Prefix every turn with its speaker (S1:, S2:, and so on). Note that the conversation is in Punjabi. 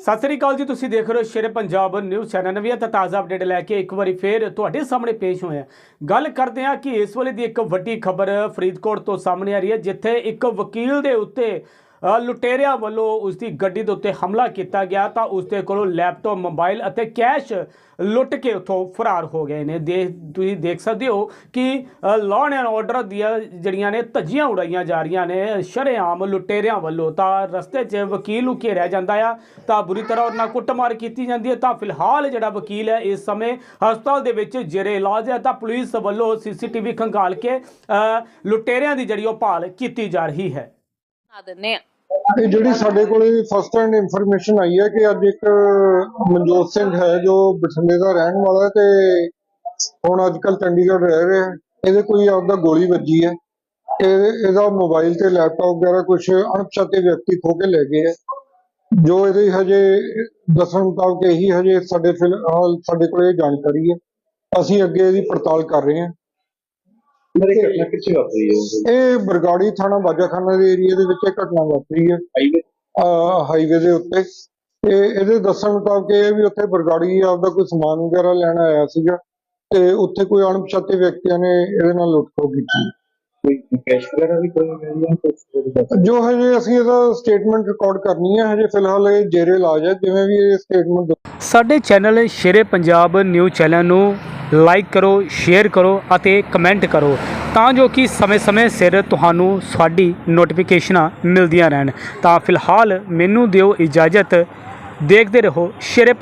S1: ਸਤਿ ਸ੍ਰੀ ਅਕਾਲ ਜੀ, ਤੁਸੀਂ ਦੇਖ ਰਹੇ ਹੋ ਸ਼ੇਰ ਪੰਜਾਬ ਨਿਊਜ਼ ਚੈਨਲ ਨਵੀਂ ਤਾਂ ਤਾਜ਼ਾ ਅਪਡੇਟ ਲੈ ਕੇ ਇੱਕ ਵਾਰੀ ਫੇਰ ਤੁਹਾਡੇ ਸਾਹਮਣੇ ਪੇਸ਼ ਹੋਏ ਹਾਂ। ਗੱਲ ਕਰਦੇ ਹਾਂ ਕਿ ਇਸ ਵੇਲੇ ਦੀ ਇੱਕ ਵੱਡੀ ਖਬਰ ਫਰੀਦਕੋਟ ਤੋਂ ਸਾਹਮਣੇ ਆ ਰਹੀ ਹੈ, ਜਿੱਥੇ ਇੱਕ ਵਕੀਲ ਦੇ ਉੱਤੇ ਲੁਟੇਰਿਆਂ ਵੱਲੋਂ ਉਸ ਦੀ ਗੱਡੀ ਦੇ ਉੱਤੇ ਹਮਲਾ ਕੀਤਾ ਗਿਆ ਤਾਂ ਉਸ ਦੇ ਕੋਲੋਂ ਲੈਪਟਾਪ, ਮੋਬਾਈਲ ਅਤੇ ਕੈਸ਼ ਲੁੱਟ ਕੇ ਉੱਥੋਂ ਫਰਾਰ ਹੋ ਗਏ ਨੇ। ਦੇ, ਤੁਸੀਂ ਦੇਖ ਸਕਦੇ ਹੋ ਕਿ ਲਾਅ ਐਂਡ ਆਰਡਰ ਦੀਆਂ ਜਿਹੜੀਆਂ ਨੇ ਧੱਜੀਆਂ ਉਡਾਈਆਂ ਜਾ ਰਹੀਆਂ ਨੇ, ਸ਼ਰੇਆਮ ਲੁਟੇਰਿਆਂ ਵੱਲੋਂ ਤਾਂ ਰਸਤੇ 'ਚ ਵਕੀਲ ਨੂੰ ਘੇਰਿਆ ਜਾਂਦਾ ਆ, ਤਾਂ ਬੁਰੀ ਤਰ੍ਹਾਂ ਉਹਨਾਂ ਨਾਲ ਕੁੱਟਮਾਰ ਕੀਤੀ ਜਾਂਦੀ ਹੈ। ਤਾਂ ਫਿਲਹਾਲ ਜਿਹੜਾ ਵਕੀਲ ਹੈ, ਇਸ ਸਮੇਂ ਹਸਪਤਾਲ ਦੇ ਵਿੱਚ ਜੇਰੇ ਇਲਾਜ ਹੈ ਤਾਂ ਪੁਲਿਸ ਵੱਲੋਂ ਸੀਸੀਟੀਵੀ ਖੰਗਾਲ ਕੇ ਲੁਟੇਰਿਆਂ ਦੀ ਜਿਹੜੀ ਉਹ ਭਾਲ ਕੀਤੀ ਜਾ ਰਹੀ ਹੈ।
S2: ਆ ਦਿੰਨੇ ਆ।
S3: ਇਹ ਜਿਹੜੀ ਸਾਡੇ ਕੋਲੇ ਫਸਟ ਹੈਂਡ ਇਨਫੋਰਮੇਸ਼ਨ ਆਈ ਹੈ ਕਿ ਅੱਜ ਇੱਕ ਮਨਜੋਤ ਸਿੰਘ ਹੈ ਜੋ ਬਠਿੰਡੇ ਦਾ ਰਹਿਣ ਵਾਲਾ ਹੈ ਤੇ ਹੁਣ ਅੱਜ ਕੱਲ ਚੰਡੀਗੜ੍ਹ ਰਹਿ ਰਿਹਾ ਇਹਦੇ ਕੋਈ ਆਪਦਾ ਗੋਲੀ ਵੱਜੀ ਹੈ। ਇਹ, ਇਹਦਾ ਮੋਬਾਈਲ ਤੇ ਲੈਪਟਾਪ ਵਗੈਰਾ ਕੁਝ ਅਣਪਛਾਤੇ ਵਿਅਕਤੀ ਖੋ ਕੇ ਲੈ ਗਏ ਹੈ। ਜੋ ਇਹਦੇ ਹਜੇ ਦੱਸਣ ਮੁਤਾਬਕ ਇਹੀ ਹਜੇ ਸਾਡੇ ਫਿਲਹਾਲ ਸਾਡੇ ਕੋਲ ਇਹ ਜਾਣਕਾਰੀ ਹੈ। ਅਸੀਂ ਅੱਗੇ ਇਹਦੀ ਪੜਤਾਲ ਕਰ ਰਹੇ ਹਾਂ।
S4: ਮੇਰੇ ਘਟਨਾ ਕਿੱਥੇ ਵਾਪਰੀ ਹੈ
S3: ਇਹ ਬਰਗਾੜੀ ਥਾਣਾ ਬਾਜਾਖਾਨਾ ਦੇ ਏਰੀਆ ਦੇ ਵਿੱਚ ਇਹ ਘਟਨਾ ਵਾਪਰੀ ਹੈ।
S4: ਹਾਈਵੇ
S3: ਹਾਈਵੇ ਦੇ ਉੱਤੇ। ਤੇ ਇਹਦੇ ਦੱਸਣ ਮੁਤਾਬਕ ਇਹ ਵੀ ਉੱਥੇ ਬਰਗਾੜੀ ਆਪਦਾ ਕੋਈ ਸਮਾਨ ਵਗੈਰਾ ਲੈਣ ਆਇਆ ਸੀਗਾ। ਤੇ ਉੱਥੇ ਕੋਈ ਅਣਪਛਾਤੇ ਵਿਅਕਤੀਆਂ ਨੇ ਇਹਦੇ ਨਾਲ ਲੁੱਟਖੋ ਕੀਤੀ। ਜਾਂ ਹਜੇ ਅਸੀਂ ਇਹਦਾ ਸਟੇਟਮੈਂਟ ਰਿਕਾਰਡ ਕਰਨੀ ਹੈ ਹਜੇ ਫਿਲਹਾਲ ਇਹ ਜੇਰੇ ਇਲਾਜ ਹੈ ਜਿਵੇਂ ਵੀ ਇਹ ਸਟੇਟਮੈਂਟ
S1: ਸਾਡੇ channel Shere Punjab news channel ਨੂੰ ਲਾਈਕ ਕਰੋ, ਸ਼ੇਅਰ ਕਰੋ ਅਤੇ ਕਮੈਂਟ ਕਰੋ ਤਾਂ ਜੋ ਕਿ ਸਮੇਂ-ਸਮੇਂ ਸਿਰ ਤੁਹਾਨੂੰ ਸਾਡੀ ਨੋਟੀਫਿਕੇਸ਼ਨਾਂ ਮਿਲਦੀਆਂ ਰਹਿਣ। ਤਾਂ ਫਿਲਹਾਲ ਮੈਨੂੰ ਦਿਓ ਇਜਾਜ਼ਤ। ਦੇਖਦੇ ਰਹੋ, ਸ਼ੇਰੇ